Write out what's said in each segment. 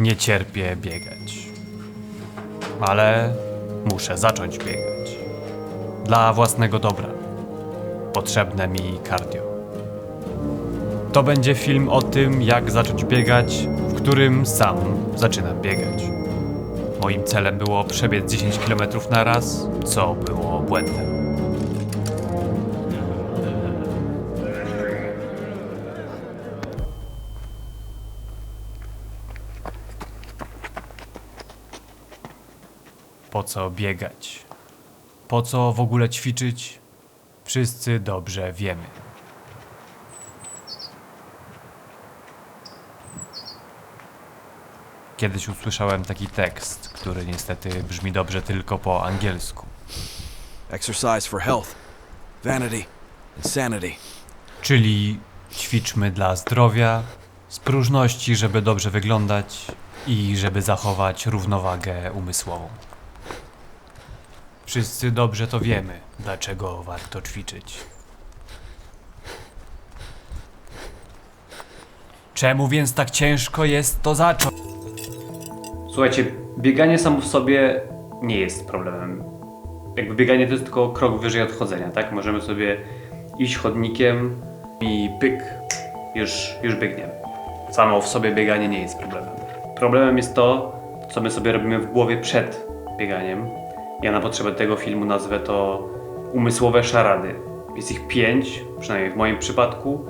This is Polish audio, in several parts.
Nie cierpię biegać. Ale muszę zacząć biegać. Dla własnego dobra. Potrzebne mi cardio. To będzie film o tym, jak zacząć biegać, w którym sam zaczynam biegać. Moim celem było przebiec 10 km na raz, co było błędem. Po co biegać? Po co w ogóle ćwiczyć? Wszyscy dobrze wiemy. Kiedyś usłyszałem taki tekst, który niestety brzmi dobrze tylko po angielsku. Exercise for health, vanity, and sanity. Czyli ćwiczmy dla zdrowia, z próżności, żeby dobrze wyglądać i żeby zachować równowagę umysłową. Wszyscy dobrze to wiemy, dlaczego warto ćwiczyć. Czemu więc tak ciężko jest to zacząć? Słuchajcie, bieganie samo w sobie nie jest problemem. Jakby bieganie to jest tylko krok wyżej od chodzenia, tak? Możemy sobie iść chodnikiem i pyk, już, już biegniemy. Samo w sobie bieganie nie jest problemem. Problemem jest to, co my sobie robimy w głowie przed bieganiem. Ja na potrzeby tego filmu nazwę to umysłowe szarady. Jest ich pięć, przynajmniej w moim przypadku,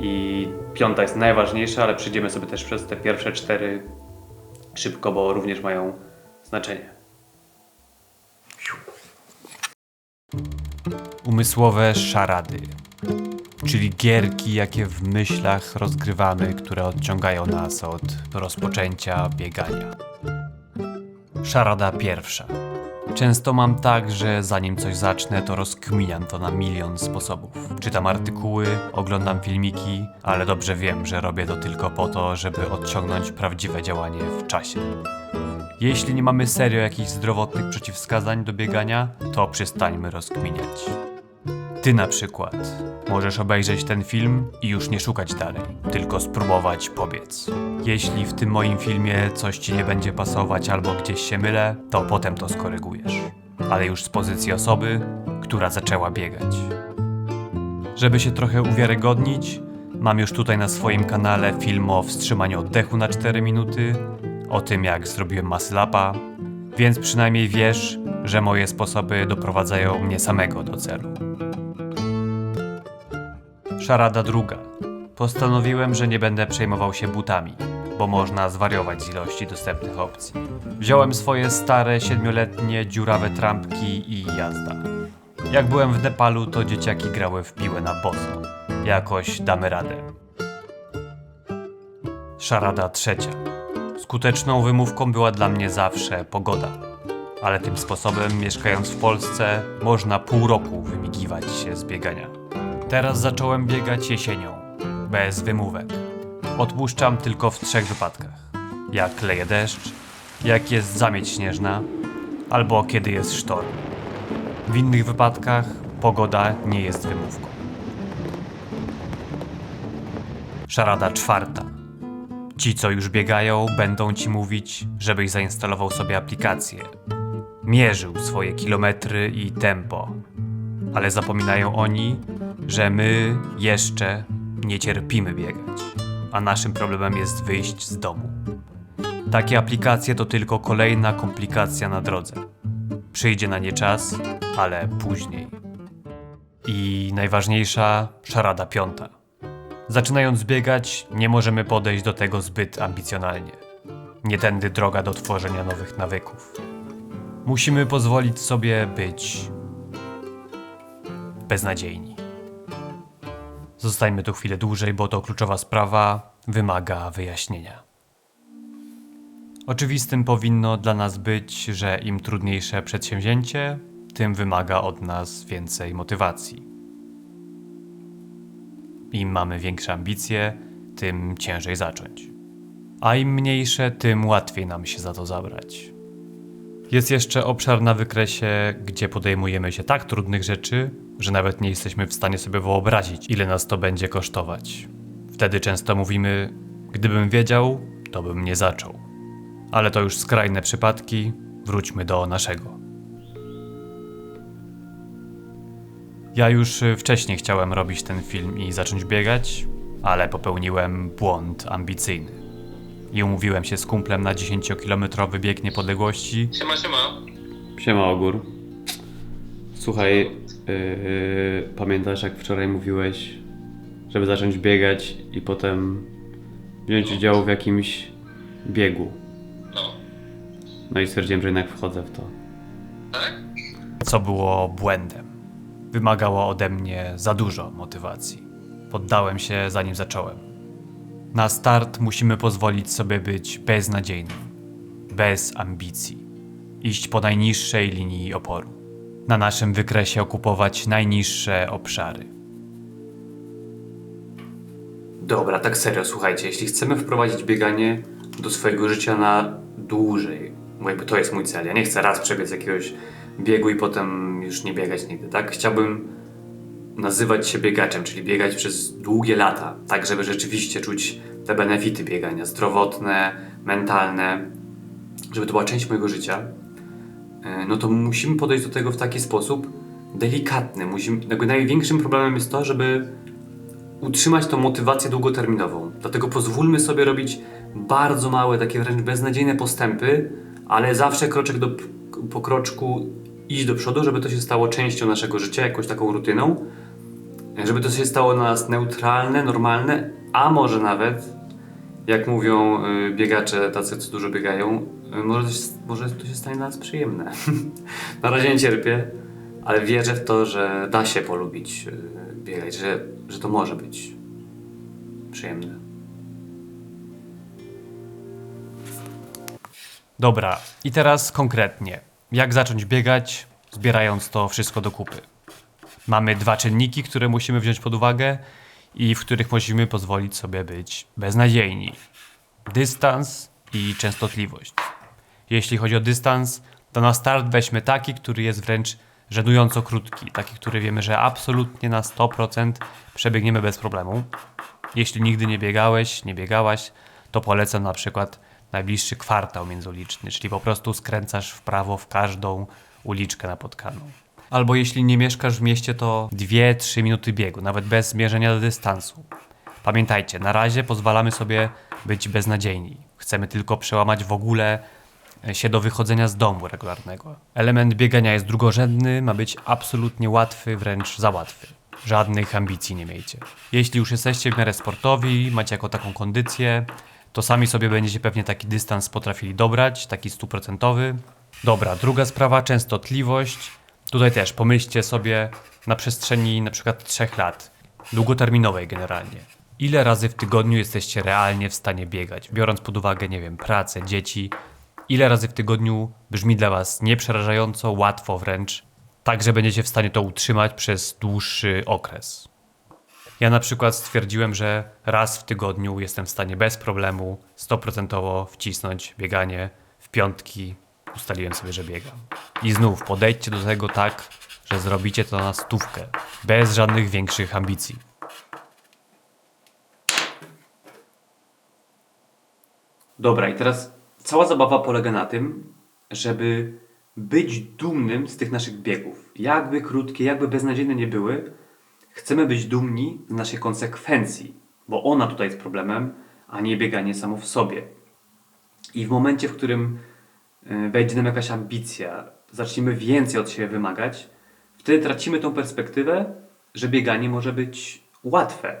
i piąta jest najważniejsza, ale przejdziemy sobie też przez te pierwsze cztery szybko, bo również mają znaczenie. Umysłowe szarady, czyli gierki, jakie w myślach rozgrywamy, które odciągają nas od rozpoczęcia biegania. Szarada pierwsza. Często mam tak, że zanim coś zacznę, to rozkminiam to na milion sposobów. Czytam artykuły, oglądam filmiki, ale dobrze wiem, że robię to tylko po to, żeby odciągnąć prawdziwe działanie w czasie. Jeśli nie mamy serio jakichś zdrowotnych przeciwwskazań do biegania, to przestańmy rozkminiać. Ty na przykład możesz obejrzeć ten film i już nie szukać dalej, tylko spróbować pobiec. Jeśli w tym moim filmie coś ci nie będzie pasować albo gdzieś się mylę, to potem to skorygujesz. Ale już z pozycji osoby, która zaczęła biegać. Żeby się trochę uwiarygodnić, mam już tutaj na swoim kanale film o wstrzymaniu oddechu na 4 minuty, o tym jak zrobiłem masylapa, więc przynajmniej wiesz, że moje sposoby doprowadzają mnie samego do celu. Szarada druga. Postanowiłem, że nie będę przejmował się butami, bo można zwariować z ilości dostępnych opcji. Wziąłem swoje stare, siedmioletnie, dziurawe trampki i jazda. Jak byłem w Nepalu, to dzieciaki grały w piłę na boso. Jakoś damy radę. Szarada trzecia. Skuteczną wymówką była dla mnie zawsze pogoda. Ale tym sposobem, mieszkając w Polsce, można pół roku wymigiwać się z biegania. Teraz zacząłem biegać jesienią, bez wymówek. Odpuszczam tylko w trzech wypadkach. Jak leje deszcz, jak jest zamieć śnieżna, albo kiedy jest sztorm. W innych wypadkach pogoda nie jest wymówką. Szarada czwarta. Ci, co już biegają, będą ci mówić, żebyś zainstalował sobie aplikację. Mierzył swoje kilometry i tempo. Ale zapominają oni, że my jeszcze nie cierpimy biegać, a naszym problemem jest wyjść z domu. Takie aplikacje to tylko kolejna komplikacja na drodze. Przyjdzie na nie czas, ale później. I najważniejsza szarada piąta. Zaczynając biegać, nie możemy podejść do tego zbyt ambicjonalnie. Nie tędy droga do tworzenia nowych nawyków. Musimy pozwolić sobie być beznadziejni. Zostańmy tu chwilę dłużej, bo to kluczowa sprawa wymaga wyjaśnienia. Oczywistym powinno dla nas być, że im trudniejsze przedsięwzięcie, tym wymaga od nas więcej motywacji. Im mamy większe ambicje, tym ciężej zacząć. A im mniejsze, tym łatwiej nam się za to zabrać. Jest jeszcze obszar na wykresie, gdzie podejmujemy się tak trudnych rzeczy, że nawet nie jesteśmy w stanie sobie wyobrazić, ile nas to będzie kosztować. Wtedy często mówimy: Gdybym wiedział, to bym nie zaczął. Ale to już skrajne przypadki. Wróćmy do naszego. Ja już y, wcześniej chciałem robić ten film i zacząć biegać, ale popełniłem błąd ambicyjny. I umówiłem się z kumplem na 10-kilometrowy bieg niepodległości, Siema, siema. Siema Ogór. Słuchaj, yy, pamiętasz jak wczoraj mówiłeś, żeby zacząć biegać i potem wziąć udział w jakimś biegu. No. No i stwierdziłem, że jednak wchodzę w to. Tak? co było błędem. Wymagało ode mnie za dużo motywacji. Poddałem się zanim zacząłem. Na start musimy pozwolić sobie być beznadziejnym, bez ambicji. Iść po najniższej linii oporu. Na naszym wykresie okupować najniższe obszary. Dobra, tak serio, słuchajcie, jeśli chcemy wprowadzić bieganie do swojego życia na dłużej, bo jakby to jest mój cel, ja nie chcę raz przebiec jakiegoś biegu i potem już nie biegać nigdy, tak? Chciałbym nazywać się biegaczem, czyli biegać przez długie lata, tak żeby rzeczywiście czuć te benefity biegania, zdrowotne, mentalne, żeby to była część mojego życia, no to musimy podejść do tego w taki sposób delikatny. Musimy, największym problemem jest to, żeby utrzymać tą motywację długoterminową. Dlatego pozwólmy sobie robić bardzo małe, takie wręcz beznadziejne postępy, ale zawsze kroczek do, po kroczku iść do przodu, żeby to się stało częścią naszego życia, jakąś taką rutyną, żeby to się stało dla nas neutralne, normalne, a może nawet, jak mówią y, biegacze, tacy co dużo biegają, może, to się, może to się stanie dla nas przyjemne. Na razie nie cierpię, ale wierzę w to, że da się polubić y, biegać, że, że to może być przyjemne. Dobra, i teraz konkretnie. Jak zacząć biegać, zbierając to wszystko do kupy? Mamy dwa czynniki, które musimy wziąć pod uwagę i w których musimy pozwolić sobie być beznadziejni: dystans i częstotliwość. Jeśli chodzi o dystans, to na start weźmy taki, który jest wręcz żenująco krótki, taki, który wiemy, że absolutnie na 100% przebiegniemy bez problemu. Jeśli nigdy nie biegałeś, nie biegałaś, to polecam na przykład najbliższy kwartał międzyuliczny, czyli po prostu skręcasz w prawo w każdą uliczkę napotkaną. Albo jeśli nie mieszkasz w mieście, to 2-3 minuty biegu, nawet bez zmierzenia dystansu. Pamiętajcie, na razie pozwalamy sobie być beznadziejni. Chcemy tylko przełamać w ogóle się do wychodzenia z domu regularnego. Element biegania jest drugorzędny, ma być absolutnie łatwy, wręcz za łatwy. Żadnych ambicji nie miejcie. Jeśli już jesteście w miarę sportowi, macie jako taką kondycję, to sami sobie będziecie pewnie taki dystans potrafili dobrać, taki stuprocentowy. Dobra, druga sprawa, częstotliwość. Tutaj też pomyślcie sobie na przestrzeni na przykład 3 lat, długoterminowej generalnie. Ile razy w tygodniu jesteście realnie w stanie biegać, biorąc pod uwagę, nie wiem, pracę, dzieci, ile razy w tygodniu brzmi dla Was nieprzerażająco, łatwo wręcz, tak że będziecie w stanie to utrzymać przez dłuższy okres. Ja na przykład stwierdziłem, że raz w tygodniu jestem w stanie bez problemu 100% wcisnąć bieganie w piątki. Ustaliłem sobie, że biegam. I znów podejdźcie do tego tak, że zrobicie to na stówkę, bez żadnych większych ambicji. Dobra, i teraz cała zabawa polega na tym, żeby być dumnym z tych naszych biegów. Jakby krótkie, jakby beznadziejne nie były, chcemy być dumni z naszej konsekwencji, bo ona tutaj jest problemem, a nie bieganie samo w sobie. I w momencie, w którym y, wejdzie nam jakaś ambicja, zaczniemy więcej od siebie wymagać, wtedy tracimy tą perspektywę, że bieganie może być łatwe,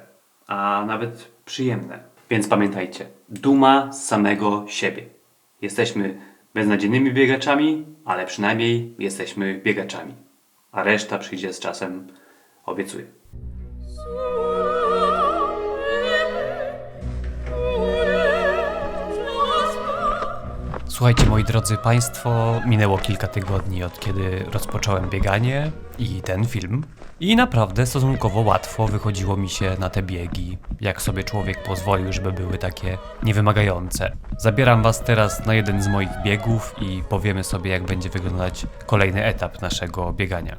a nawet przyjemne. Więc pamiętajcie, duma z samego siebie. Jesteśmy beznadziejnymi biegaczami, ale przynajmniej jesteśmy biegaczami. A reszta przyjdzie z czasem, obiecuję. Słuchajcie, moi drodzy Państwo, minęło kilka tygodni od kiedy rozpocząłem bieganie i ten film. I naprawdę stosunkowo łatwo wychodziło mi się na te biegi, jak sobie człowiek pozwolił, żeby były takie niewymagające. Zabieram Was teraz na jeden z moich biegów i powiemy sobie, jak będzie wyglądać kolejny etap naszego biegania.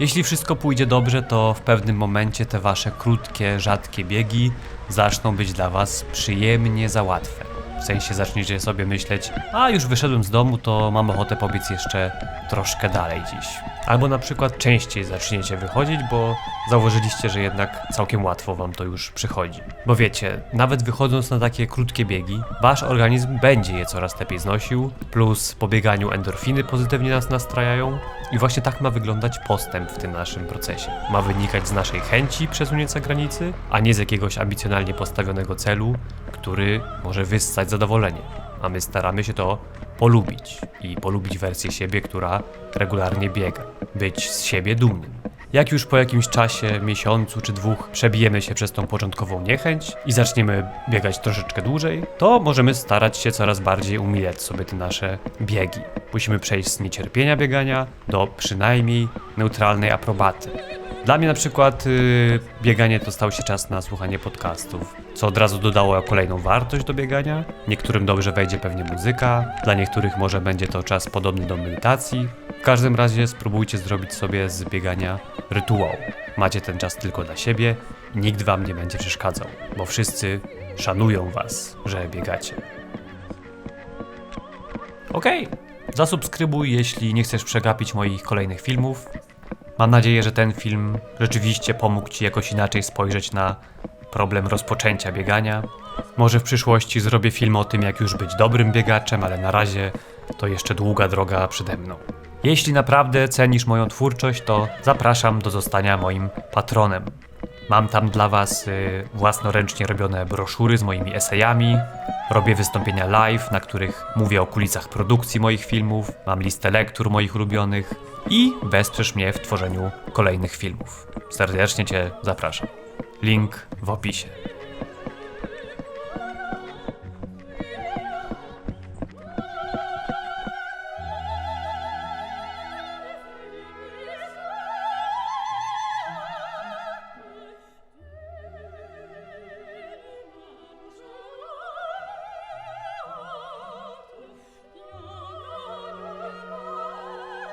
Jeśli wszystko pójdzie dobrze, to w pewnym momencie te Wasze krótkie, rzadkie biegi zaczną być dla Was przyjemnie za łatwe. W sensie zaczniecie sobie myśleć, a już wyszedłem z domu, to mam ochotę pobiec jeszcze troszkę dalej dziś. Albo na przykład częściej zaczniecie wychodzić, bo zauważyliście, że jednak całkiem łatwo wam to już przychodzi. Bo wiecie, nawet wychodząc na takie krótkie biegi, wasz organizm będzie je coraz lepiej znosił, plus po bieganiu endorfiny pozytywnie nas nastrajają i właśnie tak ma wyglądać postęp w tym naszym procesie. Ma wynikać z naszej chęci przesunięcia granicy, a nie z jakiegoś ambicjonalnie postawionego celu, który może wyssać zadowolenie. A my staramy się to polubić i polubić wersję siebie, która regularnie biega. Być z siebie dumnym. Jak już po jakimś czasie, miesiącu czy dwóch przebijemy się przez tą początkową niechęć i zaczniemy biegać troszeczkę dłużej, to możemy starać się coraz bardziej umilać sobie te nasze biegi. Musimy przejść z niecierpienia biegania do przynajmniej neutralnej aprobaty. Dla mnie na przykład y, bieganie to stał się czas na słuchanie podcastów, co od razu dodało kolejną wartość do biegania. Niektórym dobrze wejdzie pewnie muzyka, dla niektórych może będzie to czas podobny do medytacji. W każdym razie spróbujcie zrobić sobie z biegania rytuał. Macie ten czas tylko dla siebie i nikt wam nie będzie przeszkadzał, bo wszyscy szanują was, że biegacie. Okej, zasubskrybuj, jeśli nie chcesz przegapić moich kolejnych filmów. Mam nadzieję, że ten film rzeczywiście pomógł Ci jakoś inaczej spojrzeć na problem rozpoczęcia biegania. Może w przyszłości zrobię film o tym, jak już być dobrym biegaczem, ale na razie to jeszcze długa droga przede mną. Jeśli naprawdę cenisz moją twórczość, to zapraszam do zostania moim patronem. Mam tam dla Was y, własnoręcznie robione broszury z moimi esejami. Robię wystąpienia live, na których mówię o kulisach produkcji moich filmów. Mam listę lektur moich ulubionych i wesprzesz mnie w tworzeniu kolejnych filmów. Serdecznie Cię zapraszam. Link w opisie.